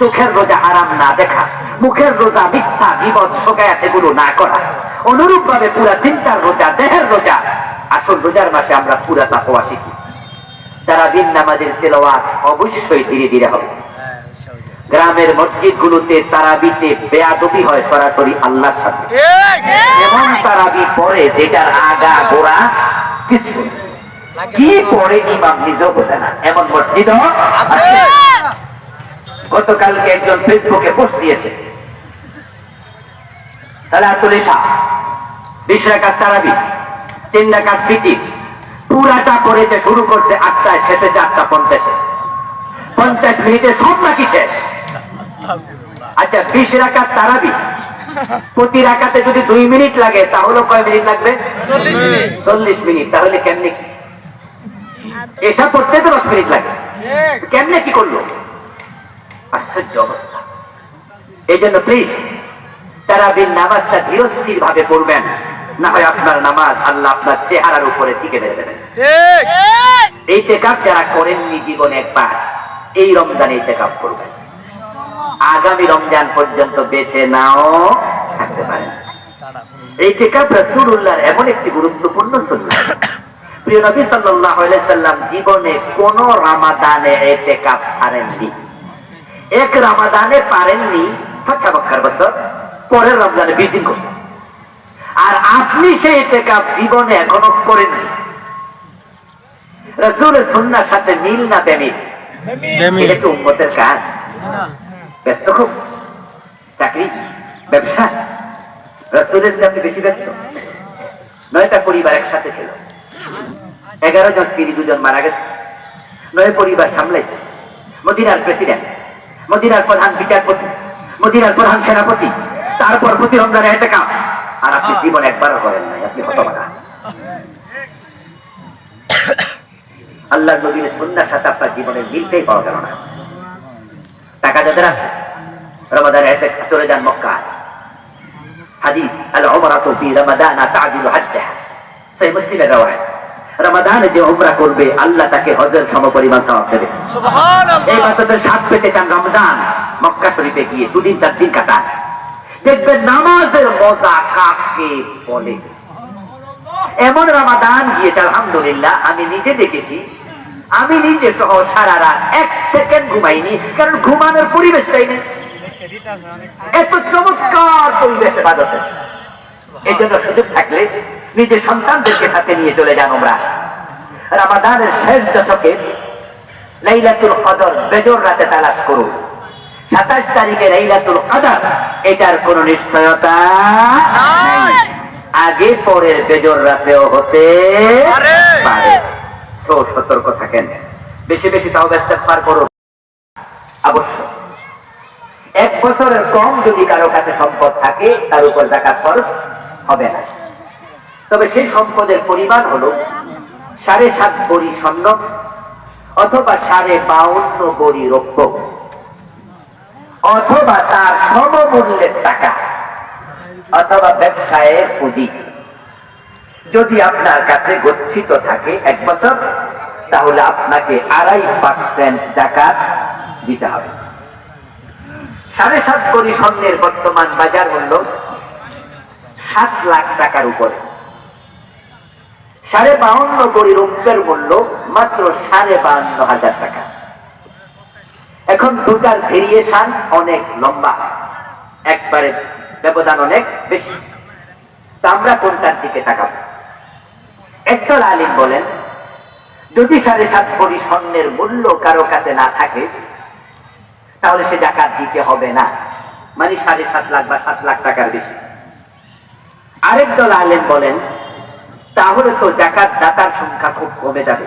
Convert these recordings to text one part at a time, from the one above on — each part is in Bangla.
চোখের রোজা আরাম না দেখা। মুখের রোজা মিথ্যা বিপদ শোকায়াত এগুলো না করা। অনুরূপ ভাবে পুরা চিন্তার রোজা, দেহের রোজা। আসল রোজার মাসে আমরা পুরা তাকোয়া শিখি। তারা দিন নামাজের তেলাওয়াত অবশ্যই ধীরে ধীরে হবে। গ্রামের মসজিদ গুলোতে তারাবিতে বেয়াদবি হয় সরাসরি আল্লাহর সাথে। এমন তারাবি পরে যেটার আগা গোড়া কিছু। কি পরে ইমাম নিজেও বোঝে না। এমন মসজিদ আছে। গতকালকে একজন ফেসবুকে পোস্ট দিয়েছে। বিশ রাকাত তারাবি তিন রাকাত পুরাটা করেছে শুরু করছে আটটায় শেষেছে আটটা পঞ্চাশে। পঞ্চাশ মিনিটে সব নাকি শেষ? আচ্ছা বিশ রাকাত তারাবি প্রতি রাকাতে যদি দুই মিনিট লাগে তাহলে কয় মিনিট লাগবে? চল্লিশ মিনিট। তাহলে কেমনে কি? এসব পড়তে তো দশ মিনিট লাগে। কেমনে কি করল? আশ্চর্য অবস্থা। এই জন্য প্লিজ তারাবির নামাজটা ধীরস্থির ভাবে পড়বেন। না হয় আপনার নামাজ আল্লাহ আপনার চেহারার উপরে টিকে দেবেন এই টেকাপ যারা করেননি জীবনে একবার এই রমজানে এই টেকাপ করবেন। আগামী রমজান পর্যন্ত বেঁচে নাও থাকতে পারেন। এই টেকাপ রসুল্লাহর এমন একটি গুরুত্বপূর্ণ সুন্নাহ। প্রিয় নবী সাল্লাল্লাহু আলাইহি সাল্লাম জীবনে কোন রামাদানে এই টেকাপ ছাড়েননি। এক রামাদানে পারেননি। ফাঁকা বক্কার বছর। পরের রমজানে বিশ দিন করছেন আর আপনি সেই টেকাপ জীবনে এখনও করেননি। রসুলের সন্ন্যার সাথে মিল না বেমিল এটা কি উন্মতের কাজ। ব্যস্ত খুব। চাকরি ব্যবসা। রসুলের সাথে বেশি ব্যস্ত। নয়টা পরিবার একসাথে ছিল। এগারো জন স্ত্রী দুজন মারা গেছে। নয় পরিবার সামলাইছে। মদিনার প্রেসিডেন্ট। মদিনার প্রধান বিচারপতি, মদিনার প্রধান সেনাপতি, তারপর প্রতি রমজানে কাম। আর আপনি জীবন একবারও করেন নাই, আপনি হতবাদা আল্লাহ নবীর সন্ধ্যার সাথে আপনার জীবনের মিলতেই পাওয়া গেল না। টাকা যাদের আছে রমাদানে এসে চলে যান মক্কা হাদিস আল ওমরাতু ফি রমাদান তাজিলু হাজ্জা সেই মুসলিমের রাওয়ায়াত রমাদানে যে উমরা করবে আল্লাহ তাকে হজের সমপরিমাণ সওয়াব দেবে। এই বাচ্চাদের সাত পেতে চান রমজান। মক্কা শরীফে গিয়ে দুদিন চার দিন কাটান। দেখবেন নামাজের মজা কাকে বলে? এমন রমাদান গিয়েছে আলহামদুলিল্লাহ আমি নিজে দেখেছি। আমি নিজে সহ সারা রাত এক সেকেন্ড ঘুমাইনি কারণ ঘুমানোর পরিবেশটাই নেই। এত চমৎকার পরিবেশ বাদতে এই জন্য সুযোগ থাকলে নিজের সন্তানদেরকে সাথে নিয়ে চলে যান আমরা রামাদানের শেষ দশকে লাইলাতুল কদর বেজর রাতে তালাশ করুন। সাতাশ তারিখে লাইলাতুল কদর এটার কোন নিশ্চয়তা আগে পরের বেজর রাতেও হতে পারে। সতর্ক থাকেন। বেশি বেশি তাও ব্যস্ত পার করুন। অবশ্যই এক বছরের কম যদি কারও কাছে সম্পদ থাকে তার উপর জাকাত খরচ হবে না। তবে সেই সম্পদের পরিমাণ হলো সাড়ে সাত বড়ি স্বর্ণ অথবা সাড়ে বাউন্ন বড়ি রৌপ্য, অথবা তার সমমূল্যের টাকা, অথবা ব্যবসায়ের পুঁজি। যদি আপনার কাছে গচ্ছিত থাকে এক বছর, তাহলে আপনাকে আড়াই পার্সেন্ট জাকাত দিতে হবে। সাড়ে সাত কোটি স্বর্ণের বর্তমান বাজার মূল্য সাত লাখ টাকার উপরে। সাড়ে বাউন্ন কোটি রৌপ্যের মূল্য মাত্র সাড়ে বাউন্ন হাজার টাকা। এখন দুটার ভেরিয়েশন অনেক লম্বা। একবারে ব্যবধান অনেক বেশি। তা আমরা কোনটার দিকে তাকাবো? একদল আলিম বলেন, যদি সাড়ে সাত কোটি স্বর্ণের মূল্য কারও কাছে না থাকে, তাহলে সে জাকাত দিতে হবে না। মানে সাড়ে সাত লাখ বা সাত লাখ টাকার বেশি। আরেক দল আলেম বলেন তাহলে তো জাকাত দাতার সংখ্যা খুব কমে যাবে।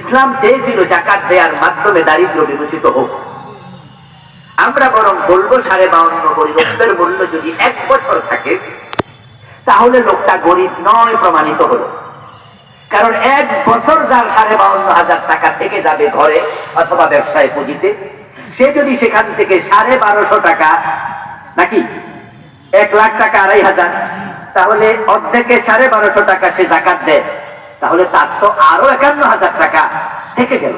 ইসলাম চেয়েছিল জাকাত দেওয়ার মাধ্যমে দারিদ্র বিমোচিত হোক, আমরা বরং বলব সাড়ে বাউন্ন গরিবের মূল্য যদি এক বছর থাকে, তাহলে লোকটা গরিব নয় প্রমাণিত হলো। কারণ এক বছর যার সাড়ে বাউন্ন হাজার টাকা থেকে যাবে ঘরে অথবা ব্যবসায় পুঁজিতে, সে যদি সেখান থেকে সাড়ে বারোশো টাকা, নাকি এক লাখ টাকা, আড়াই হাজার তাহলে অর্ধেকে সাড়ে বারোশো টাকা সে জাকাত দেয়। তাহলে তার তো আরও একান্ন হাজার টাকা থেকে গেল।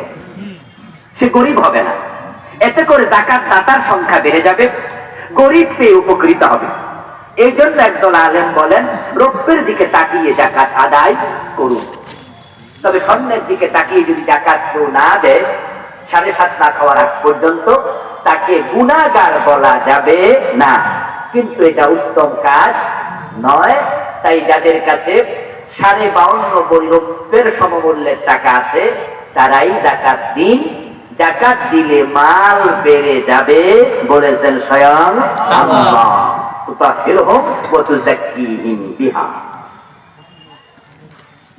সে গরিব হবে না। এতে করে জাকাত দাতার সংখ্যা বেড়ে যাবে। গরিব পেয়ে উপকৃত হবে। এই জন্য একদল আলেম বলেন রৌপ্যের দিকে তাকিয়ে জাকাত আদায় করুন। তবে স্বর্ণের দিকে তাকিয়ে যদি জাকাত কেউ না দেয়, সাড়ে সাত না খাওয়ার আগ পর্যন্ত তাকে গুণাগার বলা যাবে না। কিন্তু এটা উত্তম কাজ। নয়, তাই যাদের কাছে সাড়ে বাউন্ন বৈরব্যের সমমূল্যের টাকা আছে, তারাই জাকাত দিন। জাকাত দিলে মাল বেড়ে যাবে, বলেছেন স্বয়ং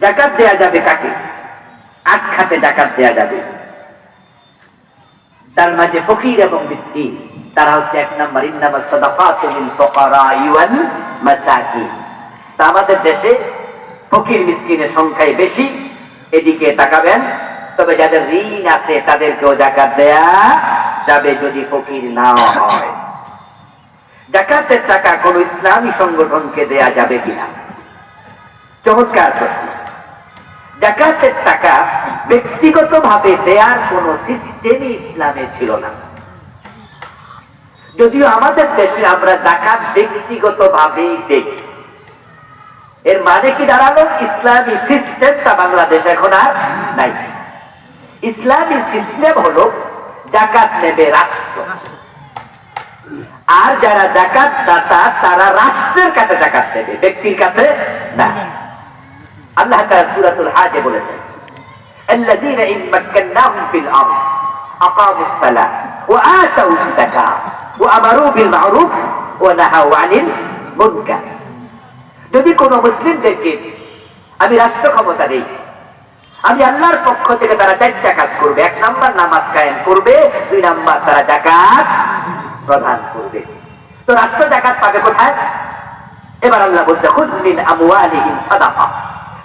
জাকাত দেয়া যাবে কাকে? আট খাতে জাকাত দেয়া যাবে। তার মাঝে ফকির এবং মিসকিন। তারা হচ্ছে এক নম্বর ইন্নামা ফুকারাই মাসাকিন। তা আমাদের দেশে ফকির মিসকিনের সংখ্যাই বেশি, এদিকে তাকাবেন। তবে যাদের ঋণ আছে তাদেরকেও জাকাত দেয়া যাবে যদি ফকির না হয়। জাকাতের টাকা কোন ইসলামী সংগঠনকে দেয়া যাবে কিনা? চমৎকার প্রশ্ন। জাকাতের টাকা ব্যক্তিগত ভাবে দেওয়ার কোন সিস্টেমই ইসলামে ছিল না। যদিও আমাদের দেশে আমরা জাকাত ব্যক্তিগত ভাবেই দেখি। এর মানে কি দাঁড়াল? ইসলামী সিস্টেমটা বাংলাদেশ এখন আর নাই। ইসলামী সিস্টেম হলো জাকাত নেবে রাষ্ট্র। আর যারা জাকাত দাতা তারা রাষ্ট্রের কাছে জাকাত দেবে ব্যক্তির কাছে না। আল্লাহ তাআলা সূরাতুল হাজে বলেছেন الذين إن مكناهم في الأرض أقاموا الصلاة وآتوا الزكاة وأمروا بالمعروف ونهوا عن المنكر যদি কোন মুসলিমদেরকে আমি রাষ্ট্র ক্ষমতা দেই আমি আল্লাহর পক্ষ থেকে তারা চারটা কাজ করবে এক নাম্বার নামাজ কায়েম করবে দুই নাম্বার তারা জাকাত প্রদান করবে তো রাষ্ট্র জাকাত পাবে কোথায় এবার আল্লাহ বলছে খুদ মিন আমওয়ালিহিম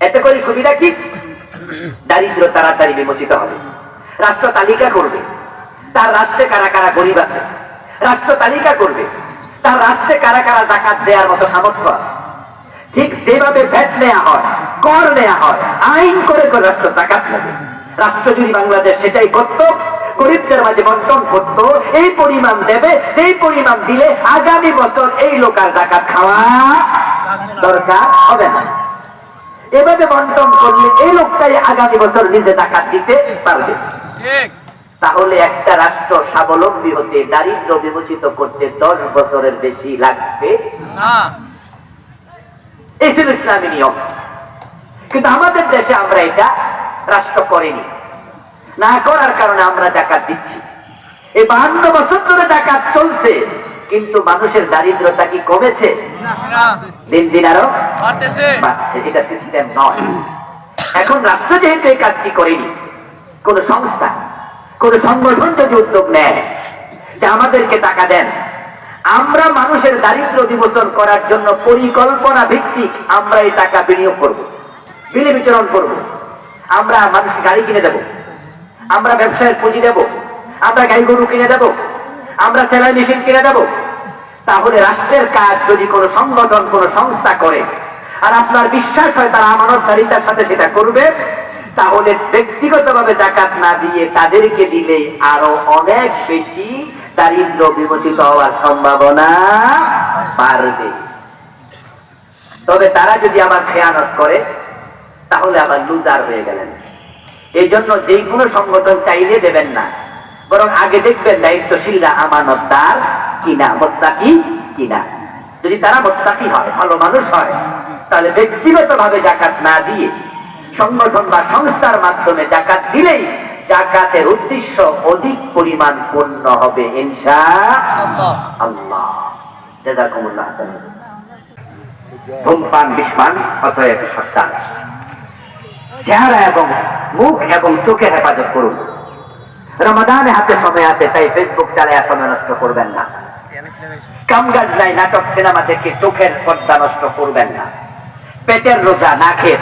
এতে করে সুবিধা কি? দারিদ্র তাড়াতাড়ি বিমোচিত হবে। রাষ্ট্র তালিকা করবে। তার রাষ্ট্রে কারা কারা গরিব আছে, রাষ্ট্র তালিকা করবে। তার রাষ্ট্রে কারা কারা জাকাত দেওয়ার মতো সামর্থ্য আছে। ঠিক যেভাবে ভ্যাট নেওয়া হয়, কর নেওয়া হয়, আইন করে করে রাষ্ট্র জাকাত নেবে। রাষ্ট্র যদি বাংলাদেশ সেটাই করত, গরিবদের মাঝে বন্টন করত, এই পরিমাণ দেবে সেই পরিমাণ দিলে আগামী বছর এই লোকাল জাকাত খাওয়া দরকার হবে না। এভাবে বন্টন করলে এই লোকটাই আগামী বছর নিজে জাকাত দিতে পারবে। তাহলে একটা রাষ্ট্র স্বাবলম্বী হতে দারিদ্র বিমোচিত করতে দশ বছরের বেশি লাগবে। এই ছিল ইসলামী নিয়ম। কিন্তু আমাদের দেশে আমরা এটা রাষ্ট্র করেনি। না করার কারণে আমরা জাকাত দিচ্ছি। এই বাহান্ন বছর ধরে জাকাত চলছে। কিন্তু মানুষের দারিদ্রতা কি কমেছে? দিন দিন আরও বাড়ছে এটা সিস্টেম নয়। এখন রাষ্ট্র যেহেতু এই কাজটি করেনি কোন সংস্থা কোন সংগঠন যদি উদ্যোগ নেয় যে আমাদেরকে টাকা দেন আমরা মানুষের দারিদ্র বিমোচন করার জন্য পরিকল্পনা ভিত্তিক আমরা এই টাকা বিনিয়োগ করব বিলি বিতরণ করব। আমরা মানুষকে গাড়ি কিনে দেব আমরা ব্যবসায়ের পুঁজি দেব আমরা গাড়ি গরু কিনে দেব আমরা সেলাই মেশিন কিনে দেব তাহলে রাষ্ট্রের কাজ যদি কোনো সংগঠন, কোনো সংস্থা করে আর আপনার বিশ্বাস হয় তারা আমানতদারিতার সাথে সেটা করবে, তাহলে ব্যক্তিগতভাবে জাকাত না দিয়ে তাদেরকে দিলেই আরও অনেক বেশি দারিদ্র বিমোচিত হওয়ার সম্ভাবনা বাড়বে। তবে তারা যদি আবার খেয়ানত করে, তাহলে আবার লুজার হয়ে গেলেন। এই জন্য যে কোনো সংগঠন চাইলে দেবেন না। বরং আগে দেখবেন দায়িত্বশীলরা আমানতদার কিনা মোত্তাকি কিনা। যদি তারা মোত্তাকি হয় ভালো মানুষ হয় তাহলে ব্যক্তিগত ভাবে জাকাত না দিয়ে সংগঠন বা সংস্থার মাধ্যমে জাকাত দিলেই জাকাতের উদ্দেশ্য অধিক পরিমাণ পূর্ণ হবে ইনশা আল্লাহ। ধূমপান বিষপান অতএব সস্তা চেহারা এবং মুখ এবং চোখের হেফাজত করুন। রমাদানে হাতে সময় আছে তাই ফেসবুক চালায় সময় নষ্ট করবেন না। কাম কাজ নাই, নাটক সিনেমা দেখে চোখের পর্দা নষ্ট করবেন না। পেটের রোজা না খেয়ে